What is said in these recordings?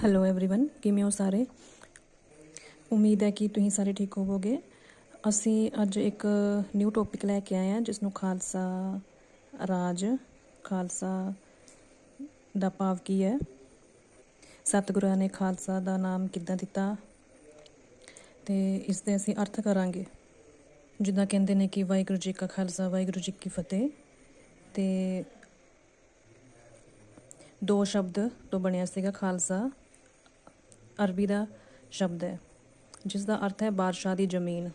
Hello everyone ਕਿਵੇਂ ਹੋ ਸਾਰੇ ਉਮੀਦ ਹੈ ਕਿ ਤੁਸੀਂ ਸਾਰੇ ਠੀਕ ਹੋਵੋਗੇ ਅਸੀਂ ਅੱਜ ਇੱਕ ਨਿਊ ਟੌਪਿਕ ਲੈ ਕੇ ਆਏ ਹਾਂ ਜਿਸ ਨੂੰ ਖਾਲਸਾ ਰਾਜ ਖਾਲਸਾ ਦਾ ਭਾਵ ਕੀ ਹੈ ਸਤਿਗੁਰਾਂ ਨੇ ਖਾਲਸਾ ਦਾ ਨਾਮ ਕਿੱਦਾਂ ਦਿੱਤਾ ਤੇ ਇਸ ਦੇ ਅਸੀਂ ਅਰਥ ਕਰਾਂਗੇ ਜਿੱਦਾਂ ਕਹਿੰਦੇ ਨੇ ਕਿ ਵਾਹਿਗੁਰੂ ਜੀ ਕਾ ਖਾਲਸਾ ਵਾਹਿਗੁਰੂ ਜੀ ਕੀ ਫਤਿਹ ਤੇ ਦੋ ਸ਼ਬਦ ਤੋਂ ਬਣਿਆ ਸੀਗਾ ਖਾਲਸਾ ਅਰਬੀ ਦਾ ਸ਼ਬਦ ਹੈ, ਜਿਸ ਦਾ ਅਰਥ ਹੈ ਬਾਦਸ਼ਾਹ ਦੀ ਜ਼ਮੀਨ।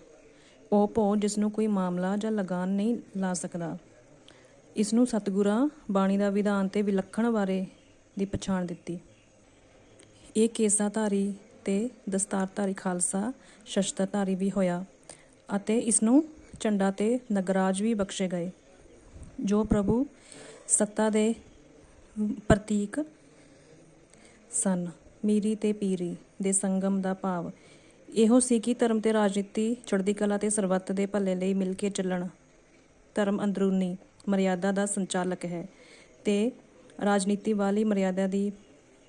ਉਹ ਭੋ ਜਿਸ ਨੂੰ ਕੋਈ ਮਾਮਲਾ ਜਾਂ ਲਗਾਨ ਨਹੀਂ ਲਾ ਸਕਦਾ, ਇਸ ਨੂੰ ਸਤਿਗੁਰਾਂ ਬਾਣੀ ਦਾ ਵਿਧਾਨ ਤੇ ਵਿਲੱਖਣ ਬਾਰੇ ਦੀ ਪਛਾਣ ਦਿੱਤੀ। ਇਹ ਕੇਸਾਧਾਰੀ ਤੇ ਦਸਤਾਰਧਾਰੀ ਖਾਲਸਾ ਸ਼ਸਤਰਧਾਰੀ ਵੀ ਹੋਇਆ ਅਤੇ ਇਸ ਨੂੰ ਝੰਡਾ ਤੇ ਨਗਰਾਜ ਵੀ ਬਖਸ਼ੇ ਗਏ, ਜੋ ਪ੍ਰਭੂ ਸੱਤਾ ਦੇ ਪ੍ਰਤੀਕ ਸਨ। ਮੀਰੀ ਤੇ ਪੀਰੀ ਦੇ ਸੰਗਮ ਦਾ ਭਾਵ ਇਹੋ ਸੀ ਕਿ ਧਰਮ ਤੇ ਰਾਜਨੀਤੀ, ਚੜ੍ਹਦੀ ਕਲਾ ਤੇ ਸਰਬੱਤ ਦੇ ਭਲੇ ਲਈ ਮਿਲ ਕੇ ਚੱਲਣ। ਧਰਮ ਅੰਦਰੂਨੀ ਮਰਿਆਦਾ ਦਾ ਸੰਚਾਲਕ ਹੈ ਤੇ ਰਾਜਨੀਤੀ ਵਾਲੀ ਮਰਿਆਦਾ ਦੀ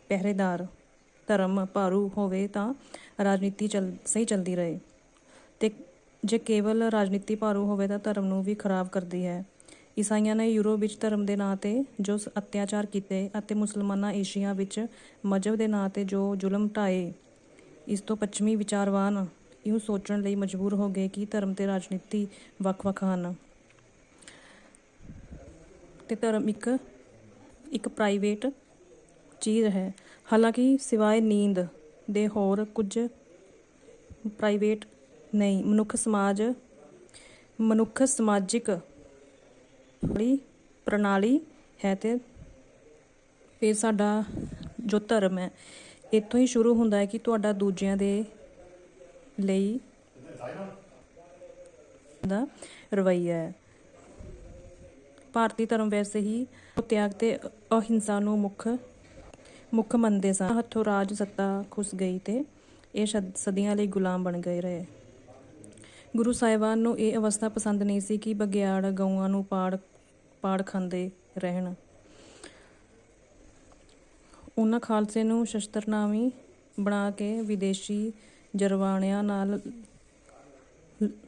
ਪਹਿਰੇਦਾਰ ਧਰਮ ਭਾਰੂ ਹੋਵੇ ਤਾਂ ਰਾਜਨੀਤੀ ਚੱਲ, ਸਹੀ ਚੱਲਦੀ ਰਹੇ। ਤੇ ਜੇ ਕੇਵਲ ਰਾਜਨੀਤੀ ਭਾਰੂ ਹੋਵੇ ਤਾਂ ਧਰਮ ਨੂੰ ਵੀ ਖਰਾਬ ਕਰਦੀ ਹੈ। ਈਸਾਈਆਂ ਨੇ ਯੂਰਪ ਵਿੱਚ ਧਰਮ ਦੇ ਨਾਂ ਤੇ ਜੋ ਅਤਿਆਚਾਰ ਕੀਤੇ ਅਤੇ ਮੁਸਲਮਾਨਾਂ ਏਸ਼ੀਆ ਵਿੱਚ ਮਜ਼ਹਬ ਦੇ ਨਾਂ ਤੇ ਜੋ ਜ਼ੁਲਮ ਢਾਏ, ਇਸ ਤੋਂ ਪੱਛਮੀ ਵਿਚਾਰਵਾਨ ਇਉਂ ਸੋਚਣ ਲਈ ਮਜਬੂਰ ਹੋ ਗਏ ਕਿ ਧਰਮ ਤੇ ਰਾਜਨੀਤੀ ਵੱਖ-ਵੱਖ ਹਨ। ਤੇ ਧਰਮ ਇੱਕ ਇੱਕ ਪ੍ਰਾਈਵੇਟ ਚੀਜ਼ ਹੈ। ਹਾਲਾਂਕਿ ਸਿਵਾਏ ਨੀਂਦ ਦੇ ਹੋਰ ਕੁਝ ਪ੍ਰਾਈਵੇਟ ਨਹੀਂ, ਮਨੁੱਖ ਸਮਾਜ, ਮਨੁੱਖ ਸਮਾਜਿਕ ਪ੍ਰਣਾਲੀ ਪ੍ਰਣਾਲੀ ਹੈ ਤੇ ਫਿਰ ਸਾਡਾ ਜੋ ਧਰਮ ਹੈ, ਇੱਥੋਂ ਹੀ ਸ਼ੁਰੂ ਹੁੰਦਾ ਹੈ ਕਿ ਤੁਹਾਡਾ ਦੂਜਿਆਂ ਦੇ ਲਈ ਦਾ ਰਵੱਈਆ ਹੈ। ਭਾਰਤੀ ਧਰਮ ਵੈਸੇ ਹੀ ਤਿਆਗ ਤੇ ਅਹਿੰਸਾ ਨੂੰ ਮੁੱਖ ਮੁੱਖ ਮੰਨਦੇ ਸਨ। ਹੱਥੋਂ ਰਾਜ ਸੱਤਾ ਖੁੱਸ ਗਈ ਤੇ ਇਹ ਸਦੀਆਂ ਲਈ ਗੁਲਾਮ ਬਣ ਗਏ ਰਹੇ। ਗੁਰੂ ਸਾਹਿਬਾਨ ਨੂੰ ਇਹ ਅਵਸਥਾ ਪਸੰਦ ਨਹੀਂ ਸੀ ਕਿ ਬਗਿਆੜ ਗਊਆਂ ਨੂੰ ਪਾੜ ਪਾੜ ਖਾਂਦੇ ਰਹਿਣ। ਉਹਨਾਂ ਖਾਲਸੇ ਨੂੰ ਸ਼ਸਤਰਨਾਮੀ ਬਣਾ ਕੇ ਵਿਦੇਸ਼ੀ ਜਰਵਾਣਿਆਂ ਨਾਲ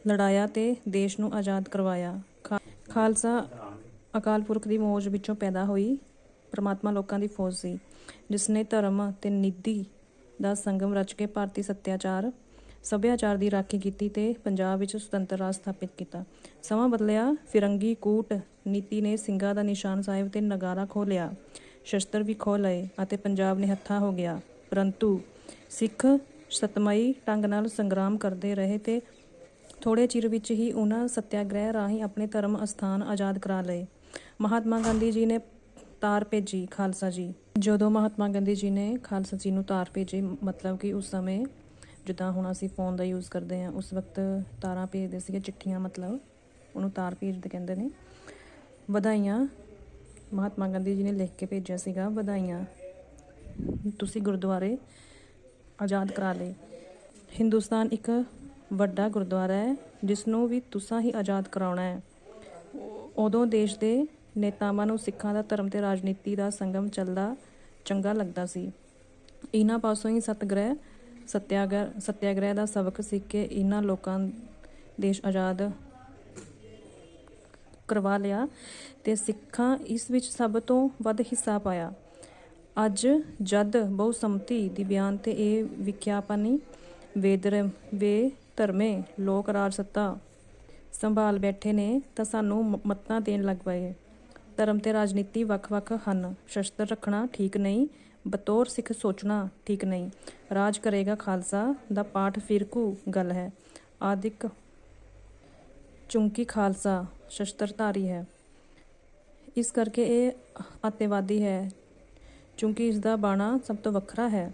ਲੜਾਇਆ ਤੇ ਦੇਸ਼ ਨੂੰ ਆਜ਼ਾਦ ਕਰਵਾਇਆ। ਖਾ- ਖਾਲਸਾ ਅਕਾਲ ਪੁਰਖ ਦੀ ਮੌਜ ਵਿੱਚੋਂ ਪੈਦਾ ਹੋਈ ਪ੍ਰਮਾਤਮਾ ਲੋਕਾਂ ਦੀ ਫੌਜ ਸੀ ਜਿਸ ਨੇ ਧਰਮ ਤੇ ਨੀਤੀ ਦਾ ਸੰਗਮ ਰਚ ਕੇ ਭਾਰਤੀ ਸੱਤਿਆਚਾਰ ਸੱਭਿਆਚਾਰ ਦੀ ਰਾਖੀ ਕੀਤੀ ਤੇ ਪੰਜਾਬ ਵਿੱਚ ਸੁਤੰਤਰ ਰਾਜ ਸਥਾਪਿਤ ਕੀਤਾ। ਸਮਾਂ ਬਦਲਿਆ, ਫਿਰੰਗੀ ਕੂਟ ਨੀਤੀ ਨੇ ਸਿੰਘਾਂ ਦਾ ਨਿਸ਼ਾਨ ਸਾਹਿਬ ਤੇ ਨਗਾਰਾ ਖੋਹ ਲਿਆ। ਸ਼ਸਤਰ ਵੀ ਖੋਹ ਲਏ ਅਤੇ ਪੰਜਾਬ ਨਿਹੱਥਾ ਹੋ ਗਿਆ। ਪਰੰਤੂ ਸਿੱਖ ਸਤਮਈ ਢੰਗ ਨਾਲ ਸੰਗਰਾਮ ਕਰਦੇ ਰਹੇ ਤੇ ਥੋੜੇ ਚਿਰ ਵਿੱਚ ਹੀ ਉਹਨਾਂ ਸਤਿਆਗ੍ਰਹਿ ਰਾਹੀਂ ਆਪਣੇ ਧਰਮ ਅਸਥਾਨ ਆਜ਼ਾਦ ਕਰਾ ਲਏ। ਮਹਾਤਮਾ ਗਾਂਧੀ ਜੀ ਨੇ ਤਾਰ ਭੇਜੀ ਖਾਲਸਾ ਜੀ। ਜਦੋਂ ਮਹਾਤਮਾ ਗਾਂਧੀ ਜੀ ਨੇ ਖਾਲਸਾ ਜੀ ਨੂੰ ਤਾਰ ਭੇਜੀ, ਮਤਲਬ ਕਿ ਉਸ ਸਮੇਂ ਜਿੱਦਾਂ ਹੁਣ ਅਸੀਂ ਫੋਨ ਦਾ ਯੂਜ਼ ਕਰਦੇ ਹਾਂ, ਉਸ ਵਕਤ ਤਾਰਾਂ ਭੇਜਦੇ ਸੀਗੇ, ਚਿੱਠੀਆਂ ਮਤਲਬ, ਉਹਨੂੰ ਤਾਰ ਭੇਜਦੇ ਕਹਿੰਦੇ ਨੇ। ਵਧਾਈਆਂ, ਮਹਾਤਮਾ ਗਾਂਧੀ ਜੀ ਨੇ ਲਿਖ ਕੇ ਭੇਜਿਆ ਸੀਗਾ, ਵਧਾਈਆਂ। ਤੁਸੀਂ ਗੁਰਦੁਆਰੇ ਆਜ਼ਾਦ ਕਰਾ ਲਏ। ਹਿੰਦੁਸਤਾਨ ਇੱਕ ਵੱਡਾ ਗੁਰਦੁਆਰਾ ਹੈ ਜਿਸ ਨੂੰ ਵੀ ਤੁਸੀਂ ਹੀ ਆਜ਼ਾਦ ਕਰਾਉਣਾ ਹੈ। ਉਦੋਂ ਦੇਸ਼ ਦੇ ਨੇਤਾਵਾਂ ਨੂੰ ਸਿੱਖਾਂ ਦਾ ਧਰਮ ਤੇ ਰਾਜਨੀਤੀ ਦਾ ਸੰਗਮ ਚੱਲਦਾ ਚੰਗਾ ਲੱਗਦਾ ਸੀ। ਇਹਨਾਂ ਪਾਸੋਂ ਹੀ ਸਤਗ੍ਰਹਿ ਸਤਿਆਗ੍ਰਹਿ ਸਤਿਆਗ੍ਰਹਿ ਦਾ ਸਬਕ ਸਿੱਖ ਕੇ ਇਹਨਾਂ ਲੋਕਾਂ ਦੇਸ਼ ਆਜ਼ਾਦ ਕਰਵਾ ਲਿਆ ਤੇ ਸਿੱਖਾਂ ਇਸ ਵਿੱਚ ਸਭ ਤੋਂ ਵੱਧ ਹਿੱਸਾ ਪਾਇਆ। ਅੱਜ ਜਦ ਬਹੁਸੰਮਤੀ ਦੀ ਬਿਆਨ ਤੇ ਇਹ ਵਿਖਿਆਪਨੀ ਵੇਦਰ ਵੇ ਧਰਮੇ ਲੋਕ ਰਾਜ ਸੱਤਾ ਸੰਭਾਲ ਬੈਠੇ ਨੇ ਤਾਂ ਸਾਨੂੰ ਮ- ਮੱਤਾਂ ਦੇਣ ਲੱਗ ਪਏ। ਧਰਮ ਤੇ ਰਾਜਨੀਤੀ ਵੱਖ-ਵੱਖ ਹਨ। ਸ਼ਸਤਰ ਰੱਖਣਾ ਠੀਕ ਨਹੀਂ ਬਤੌਰ ਸਿੱਖ ਸੋਚਣਾ ਠੀਕ ਨਹੀਂ। ਰਾਜ ਕਰੇਗਾ ਖਾਲਸਾ ਦਾ ਪਾਠ ਫਿਰਕੂ ਗੱਲ ਹੈ। ਆਦਿਕ ਚੁੰਕੀ ਖਾਲਸਾ ਸ਼ਸਤਰਧਾਰੀ ਹੈ। ਇਸ ਕਰਕੇ ਇਹ ਅਤਿਵਾਦੀ ਹੈ। ਚੂੰਕਿ ਇਸ ਦਾ ਬਾਣਾ ਸਭ ਤੋਂ ਵੱਖਰਾ ਹੈ।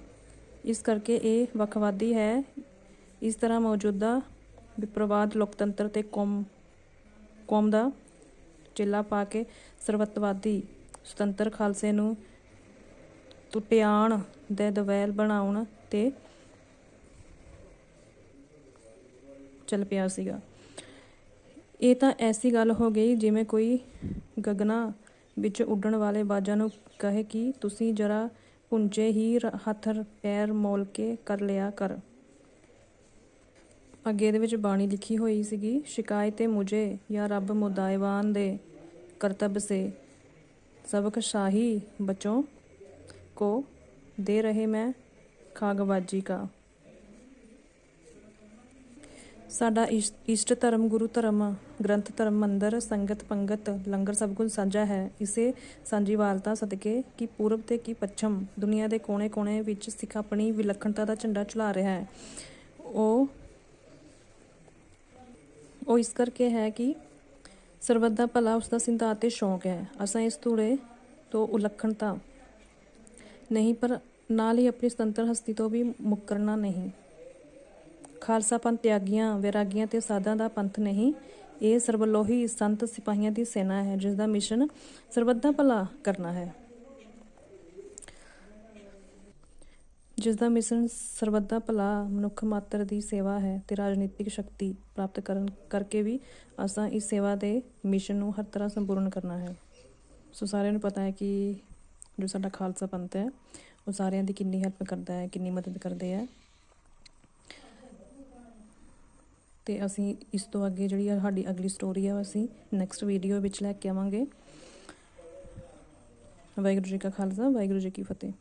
ਇਸ ਕਰਕੇ ਇਹ ਵੱਖਵਾਦੀ ਹੈ। ਇਸ ਤਰ੍ਹਾਂ ਮੌਜੂਦਾ ਵਿਪਰਵਾਦ ਲੋਕਤੰਤਰ ਤੇ ਕੌਮ ਕੌਮ ਦਾ ਚੇਲਾ ਪਾ ਕੇ ਸਰਵਤਵਾਦੀ ਸੁਤੰਤਰ ਖਾਲਸੇ ਨੂੰ ਪਿਆਣ ਦੇ ਦਵੈਲ ਬਣਾਉਣ ਤੇ ਚੱਲ ਪਿਆ ਸੀਗਾ। ਇਹ ਤਾਂ ਐਸੀ ਗੱਲ ਹੋ ਗਈ ਜਿਵੇਂ ਕੋਈ ਗਗਨਾ ਵਿੱਚ ਉੱਡਣ ਵਾਲੇ ਬਾਜਾਂ ਨੂੰ ਕਹੇ ਕਿ ਤੁਸੀਂ ਜਰਾ ਪੁੰਜੇ ਹੀ ਹੱਥ ਪੈਰ ਮੋਲ ਕੇ ਕਰ ਲਿਆ ਕਰ। ਅੱਗੇ ਦੇ ਵਿੱਚ ਬਾਣੀ ਲਿਖੀ ਹੋਈ ਸੀਗੀ, ਸ਼ਿਕਾਇਤੇ ਮੁਝੇ ਜਾਂ ਰੱਬ ਮੁਦਾਇਵਾਨ ਦੇ ਕਰਤਬ ਸੇ। ਸਬਕ ਸ਼ਾਹੀ ਬਚੋਂ ਕੋ ਦੇ ਰਹੇ ਮੈਂ ਖਾਗਬਾਜੀ ਕਾ। ਸਾਡਾ ਇਸ਼- ਇਸ਼ਟ ਧਰਮ, ਗੁਰੂ ਧਰਮ, ਗ੍ਰੰਥ ਧਰਮ, ਮੰਦਰ, ਸੰਗਤ, ਪੰਗਤ, ਲੰਗਰ ਸਭ ਕੁਝ ਸਾਂਝਾ ਹੈ। ਇਸੇ ਸਾਂਝੀਵਾਲਤਾ ਸਦਕੇ ਕਿ ਪੂਰਬ ਤੇ ਕੀ ਪੱਛਮ ਦੁਨੀਆ ਦੇ ਕੋਨੇ-ਕੋਨੇ ਵਿੱਚ ਸਿੱਖ ਆਪਣੀ ਵਿਲੱਖਣਤਾ ਦਾ ਝੰਡਾ ਝੁਲਾ ਰਿਹਾ ਹੈ। ਉਹ ਉਹ ਇਸ ਕਰਕੇ ਹੈ ਕਿ ਸਰਬੱਤ ਦਾ ਭਲਾ ਉਸ ਦਾ ਸਿਧਾਂਤ ਤੇ ਸ਼ੌਂਕ ਹੈ। ਅਸਾਂ ਇਸ ਧੂੜੇ ਤੋਂ ਉਲੱਖਣਤਾ ਨਹੀਂ, ਪਰ ਨਾਲ ਹੀ ਆਪਣੀ ਸੁਤੰਤਰ ਹਸਤੀ ਤੋਂ ਵੀ ਮੁੱਕਰਨਾ ਨਹੀਂ। ਖਾਲਸਾ ਪੰਥ ਤਿਆਗੀਆਂ, ਵੈਰਾਗੀਆਂ ਤੇ ਸਾਧਾਂ ਦਾ ਪੰਥ ਨਹੀਂ। ਇਹ ਸਰਬਲੋਹੀ ਸੰਤ ਸਿਪਾਹੀਆਂ ਦੀ ਸੈਨਾ ਹੈ, ਜਿਸ ਦਾ ਮਿਸ਼ਨ ਸਰਬੱਤ ਭਲਾ ਕਰਨਾ ਹੈ। ਜਿਸ ਦਾ ਮਿਸ਼ਨ ਸਰਬੱਤ ਭਲਾ, ਮਨੁੱਖ ਮਾਤਰ ਦੀ ਸੇਵਾ ਹੈ ਤੇ ਰਾਜਨੀਤਿਕ ਸ਼ਕਤੀ ਪ੍ਰਾਪਤ ਕਰਨ ਕਰਕੇ ਵੀ ਅਸਾਂ ਇਸ ਸੇਵਾ ਦੇ ਮਿਸ਼ਨ ਨੂੰ ਹਰ ਤਰ੍ਹਾਂ ਸੰਪੂਰਨ ਕਰਨਾ ਹੈ। ਸੋ ਸਾਰਿਆਂ ਨੂੰ ਪਤਾ ਹੈ ਕਿ ਜੋ ਸਾਡਾ ਖਾਲਸਾ ਪੰਥ ਹੈ, ਉਹ ਸਾਰਿਆਂ ਦੀ ਕਿੰਨੀ ਹੈਲਪ ਕਰਦਾ ਹੈ, ਕਿੰਨੀ ਮਦਦ ਕਰਦੇ ਹੈ। ਤੇ ਅਸੀਂ ਇਸ ਤੋਂ ਅੱਗੇ ਜਿਹੜੀ ਆ ਸਾਡੀ ਅਗਲੀ ਸਟੋਰੀ ਆ ਉਹ ਅਸੀਂ ਨੈਕਸਟ ਵੀਡੀਓ ਵਿੱਚ ਲੈ ਕੇ ਆਵਾਂਗੇ। ਵਾਹਿਗੁਰੂ ਜੀ ਕਾ ਖਾਲਸਾ, ਵਾਹਿਗੁਰੂ ਜੀ ਕੀ ਫਤਿਹ।